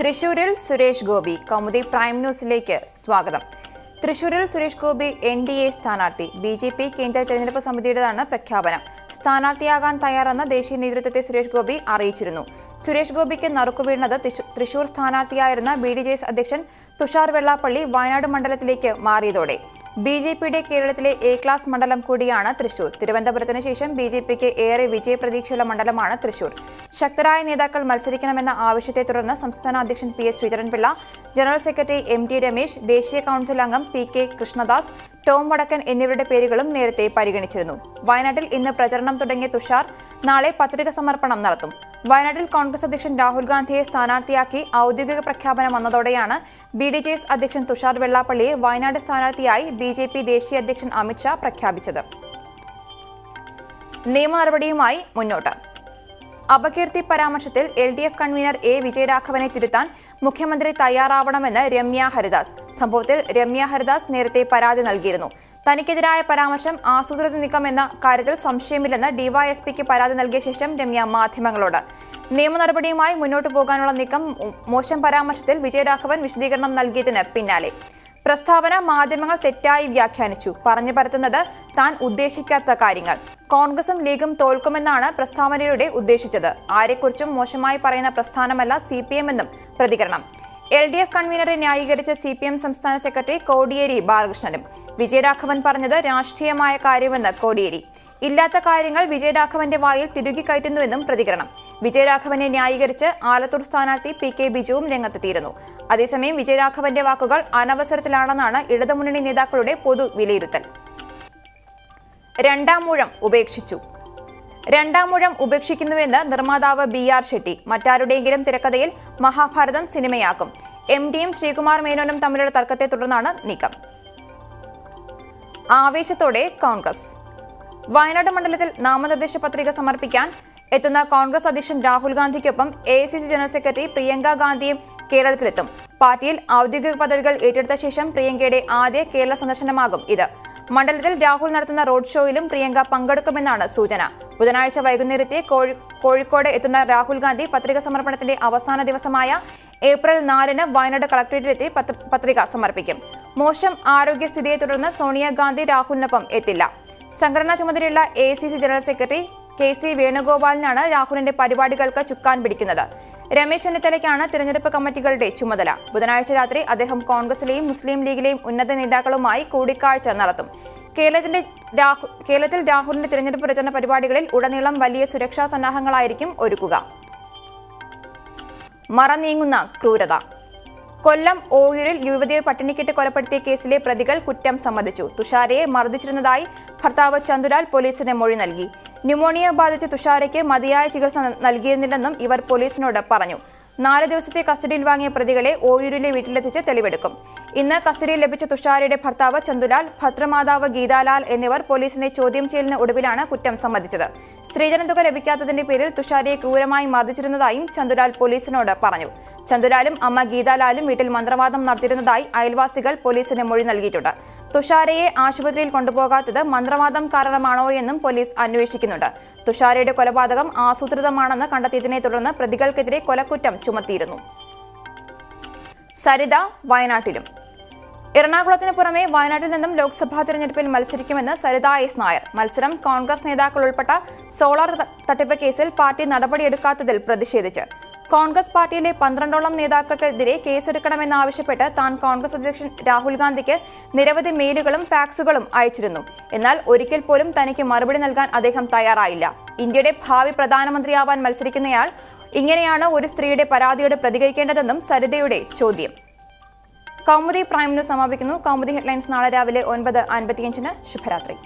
തൃശൂരിൽ സുരേഷ് ഗോപി കൗമുദി പ്രൈം ന്യൂസിലേക്ക് സ്വാഗതം. തൃശൂരിൽ Suresh Gopi N D A സ്ഥാനാർത്ഥി. ബി ജെ പി കേന്ദ്ര തെരഞ്ഞെടുപ്പ് സമിതിയുടേതാണ് പ്രഖ്യാപനം. സ്ഥാനാർത്ഥിയാകാൻ തയ്യാറെന്ന് ദേശീയ നേതൃത്വത്തെ സുരേഷ് ഗോപി അറിയിച്ചിരുന്നു. സുരേഷ് ഗോപിക്ക് നറുക്കുവീണത് തൃശൂ- തൃശൂർ സ്ഥാനാർത്ഥിയായിരുന്ന ബി ഡി ജെ എസ് അധ്യക്ഷൻ തുഷാർ വെള്ളാപ്പള്ളി വയനാട് മണ്ഡലത്തിലേക്ക് മാറിയതോടെ. ബി ജെ പിയുടെ കേരളത്തിലെ എ ക്ലാസ് മണ്ഡലം കൂടിയാണ് തൃശൂർ. തിരുവനന്തപുരത്തിന് ശേഷം ബി ജെ പിക്ക് ഏറെ വിജയപ്രതീക്ഷയുള്ള മണ്ഡലമാണ് തൃശൂർ. ശക്തരായ നേതാക്കൾ മത്സരിക്കണമെന്ന ആവശ്യത്തെ തുടർന്ന് സംസ്ഥാന അധ്യക്ഷൻ P S Sreedharan Pillai general secretary M T Ramesh ദേശീയ കൌൺസിൽ അംഗം പി കെ കൃഷ്ണദാസ് ടോം വടക്കൻ എന്നിവരുടെ പേരുകളും നേരത്തെ പരിഗണിച്ചിരുന്നു. വയനാട്ടിൽ ഇന്ന് പ്രചരണം തുടങ്ങിയ തുഷാർ നാളെ പത്രിക സമർപ്പണം നടത്തും. വയനാട്ടിൽ കോൺഗ്രസ് അധ്യക്ഷൻ രാഹുൽ ഗാന്ധിയെ സ്ഥാനാർത്ഥിയാക്കി ഔദ്യോഗിക പ്രഖ്യാപനം വന്നതോടെയാണ് ബി ഡി ജെ എസ് അധ്യക്ഷൻ തുഷാർ വെള്ളാപ്പള്ളിയെ വയനാട് സ്ഥാനാർത്ഥിയായി ബി ജെ പി ദേശീയ അധ്യക്ഷൻ അമിത്ഷാ പ്രഖ്യാപിച്ചത്. നിയമ നടപടിയുമായി മുന്നോട്ട്. അപകീർത്തി പരാമർശത്തിൽ L D F convener A വിജയരാഘവനെ തിരുത്താൻ മുഖ്യമന്ത്രി തയ്യാറാവണമെന്ന് രമ്യ ഹരിദാസ്. സംഭവത്തിൽ രമ്യ ഹരിദാസ് നേരത്തെ പരാതി നൽകിയിരുന്നു. തനിക്കെതിരായ പരാമർശം ആസൂത്രിത നീക്കം എന്ന കാര്യത്തിൽ സംശയമില്ലെന്ന് ഡിവൈഎസ്പിക്ക് പരാതി നൽകിയ ശേഷം രമ്യ മാധ്യമങ്ങളോട്. നിയമ നടപടിയുമായി മുന്നോട്ടു പോകാനുള്ള നീക്കം മോശം പരാമർശത്തിൽ വിജയരാഘവൻ വിശദീകരണം നൽകിയതിന് പിന്നാലെ. പ്രസ്താവന മാധ്യമങ്ങൾ തെറ്റായി വ്യാഖ്യാനിച്ചു. പറഞ്ഞു പരത്തുന്നത് താൻ ഉദ്ദേശിക്കാത്ത കാര്യങ്ങൾ. കോൺഗ്രസും ലീഗും തോൽക്കുമെന്നാണ് പ്രസ്താവനയിലൂടെ ഉദ്ദേശിച്ചത്. ആരെക്കുറിച്ചും മോശമായി പറയുന്ന പ്രസ്ഥാനമല്ല സി പി എം എന്നും പ്രതികരണം. എൽ ഡി എഫ് കൺവീനറെ ന്യായീകരിച്ച സി പി എം സംസ്ഥാന സെക്രട്ടറി കോടിയേരി ബാലകൃഷ്ണനും. വിജയരാഘവൻ പറഞ്ഞത് രാഷ്ട്രീയമായ കാര്യമെന്ന് കോടിയേരി. ഇല്ലാത്ത കാര്യങ്ങൾ വിജയരാഘവന്റെ വായിൽ തിരുകി കയറ്റുന്നുവെന്നും പ്രതികരണം. വിജയരാഘവനെ ന്യായീകരിച്ച് ആലത്തൂർ സ്ഥാനാർത്ഥി പി കെ ബിജുവും രംഗത്തെത്തിയിരുന്നു. അതേസമയം വിജയരാഘവന്റെ വാക്കുകൾ അനവസരത്തിലാണെന്നാണ് ഇടതുമുന്നണി നേതാക്കളുടെ പൊതു വിലയിരുത്തൽ. രണ്ടാം ഉപേക്ഷിച്ചു. രണ്ടാം മൂഴം ഉപേക്ഷിക്കുന്നുവെന്ന് നിർമ്മാതാവ് ബി ആർ ഷെട്ടി. മറ്റാരുടെയെങ്കിലും തിരക്കഥയിൽ മഹാഭാരതം സിനിമയാക്കും എം ഡിയും ശ്രീകുമാർ മേനോനും തമ്മിലുള്ള തർക്കത്തെ തുടർന്നാണ് നീക്കം. ആവേശത്തോടെ കോൺഗ്രസ്. വയനാട് മണ്ഡലത്തിൽ നാമനിർദ്ദേശ പത്രിക സമർപ്പിക്കാൻ എത്തുന്ന കോൺഗ്രസ് അധ്യക്ഷൻ രാഹുൽ ഗാന്ധിക്കൊപ്പം എ ജനറൽ സെക്രട്ടറി പ്രിയങ്ക ഗാന്ധിയും കേരളത്തിലെത്തും. പാർട്ടിയിൽ ഔദ്യോഗിക പദവികൾ ഏറ്റെടുത്ത ശേഷം പ്രിയങ്കയുടെ ആദ്യ കേരള സന്ദർശനമാകും ഇത്. മണ്ഡലത്തിൽ രാഹുൽ നടത്തുന്ന റോഡ് ഷോയിലും പ്രിയങ്ക പങ്കെടുക്കുമെന്നാണ് സൂചന. ബുധനാഴ്ച വൈകുന്നേരത്തെ കോഴിക്കോട് എത്തുന്ന രാഹുൽ ഗാന്ധി പത്രിക സമർപ്പണത്തിന്റെ അവസാന ദിവസമായ ഏപ്രിൽ നാലിന് വയനാട് കളക്ടറേറ്റിലെത്തി പത്ര- പത്രിക സമർപ്പിക്കും. മോശം ആരോഗ്യസ്ഥിതിയെ തുടർന്ന് സോണിയാഗാന്ധി രാഹുലിനൊപ്പം എത്തില്ല. സംഘടനാ ചുമതലയുള്ള A general secretary K C വേണുഗോപാലിനാണ് രാഹുലിന്റെ പരിപാടികൾക്ക് ചുക്കാൻ പിടിക്കുന്നത്. രമേശ് ചെന്നിത്തലയ്ക്കാണ് തിരഞ്ഞെടുപ്പ് കമ്മിറ്റികളുടെ ചുമതല. ബുധനാഴ്ച രാത്രി അദ്ദേഹം കോൺഗ്രസിലെയും മുസ്ലിം ലീഗിലെയും ഉന്നത നേതാക്കളുമായി കൂടിക്കാഴ്ച നടത്തും. കേരളത്തിന്റെ കേരളത്തിൽ രാഹുലിന്റെ തിരഞ്ഞെടുപ്പ് പ്രചരണ പരിപാടികളിൽ ഉടനീളം വലിയ സുരക്ഷാ സന്നാഹങ്ങളായിരിക്കും ഒരുക്കുക. മറനീങ്ങുന്ന ക്രൂരത. കൊല്ലം ഓയൂരിൽ യുവതിയെ പട്ടിണിക്കിട്ട് കൊലപ്പെടുത്തിയ കേസിലെ പ്രതികൾ കുറ്റം സമ്മതിച്ചു. തുഷാരയെ മർദ്ദിച്ചിരുന്നതായി ഭർത്താവ് ചന്ദുലാൽ പോലീസിന് മൊഴി നൽകി. ന്യൂമോണിയ ബാധിച്ച തുഷാരയ്ക്ക് മതിയായ ചികിത്സ നൽകിയിരുന്നില്ലെന്നും ഇവർ പോലീസിനോട് പറഞ്ഞു. നാല് ദിവസത്തെ കസ്റ്റഡിയിൽ വാങ്ങിയ പ്രതികളെ ഓയൂരിലെ വീട്ടിലെത്തിച്ച് തെളിവെടുക്കും. ഇന്ന് കസ്റ്റഡിയിൽ ലഭിച്ച തുഷാരയുടെ ഭർത്താവ് ചന്തുലാൽ ഭദ്രമാതാവ് ഗീതാലാൽ എന്നിവർ പോലീസിനെ ചോദ്യം ചെയ്യലിന് ഒടുവിലാണ് കുറ്റം സമ്മതിച്ചത്. സ്ത്രീധനതുക ലഭിക്കാത്തതിന്റെ പേരിൽ തുഷാരയെ ക്രൂരമായി മർദ്ദിച്ചിരുന്നതായും ചന്തുലാൽ പോലീസിനോട് പറഞ്ഞു. ചന്തുലാലും അമ്മ ഗീതാലാലും വീട്ടിൽ മന്ത്രവാദം നടത്തിയിരുന്നതായി അയൽവാസികൾ പോലീസിന് മൊഴി നൽകിയിട്ടുണ്ട്. തുഷാരയെ ആശുപത്രിയിൽ കൊണ്ടുപോകാത്തത് മന്ത്രവാദം കാരണമാണോ എന്നും പോലീസ് അന്വേഷിക്കുന്നുണ്ട്. തുഷാരയുടെ കൊലപാതകം ആസൂത്രിതമാണെന്ന് കണ്ടെത്തിയതിനെ തുടർന്ന് പ്രതികൾക്കെതിരെ കൊലക്കുറ്റം ചുമത്തിയിരുന്നു. സരിത വയനാട്ടിലും. എറണാകുളത്തിന് പുറമെ വയനാട്ടിൽ നിന്നും ലോക്സഭാ തെരഞ്ഞെടുപ്പിൽ മത്സരിക്കുമെന്ന് സരിത എസ് നായർ. മത്സരം കോൺഗ്രസ് നേതാക്കൾ ഉൾപ്പെട്ട സോളാർ തട്ടിപ്പ് കേസിൽ പാർട്ടി നടപടിയെടുക്കാത്തതിൽ പ്രതിഷേധിച്ച്. കോൺഗ്രസ് പാർട്ടിയിലെ പന്ത്രണ്ടോളം നേതാക്കൾക്കെതിരെ കേസെടുക്കണമെന്നാവശ്യപ്പെട്ട് താൻ കോൺഗ്രസ് അധ്യക്ഷൻ രാഹുൽ ഗാന്ധിക്ക് നിരവധി മെയിലുകളും ഫാക്സുകളും അയച്ചിരുന്നു. എന്നാൽ ഒരിക്കൽ പോലും തനിക്ക് മറുപടി നൽകാൻ അദ്ദേഹം തയ്യാറായില്ല. ഇന്ത്യയുടെ ഭാവി പ്രധാനമന്ത്രിയാവാൻ മത്സരിക്കുന്നയാൾ ഇങ്ങനെയാണ് ഒരു സ്ത്രീയുടെ പരാതിയോട് പ്രതികരിക്കേണ്ടതെന്നും സരിതയുടെ ചോദ്യം. കൗമുദി പ്രൈം സമാപിക്കുന്നു. കൗമുദി ഹെഡ്ലൈൻസ് നാളെ രാവിലെ ഒൻപത് അൻപത്തിയഞ്ചിന് ശുഭരാത്രി.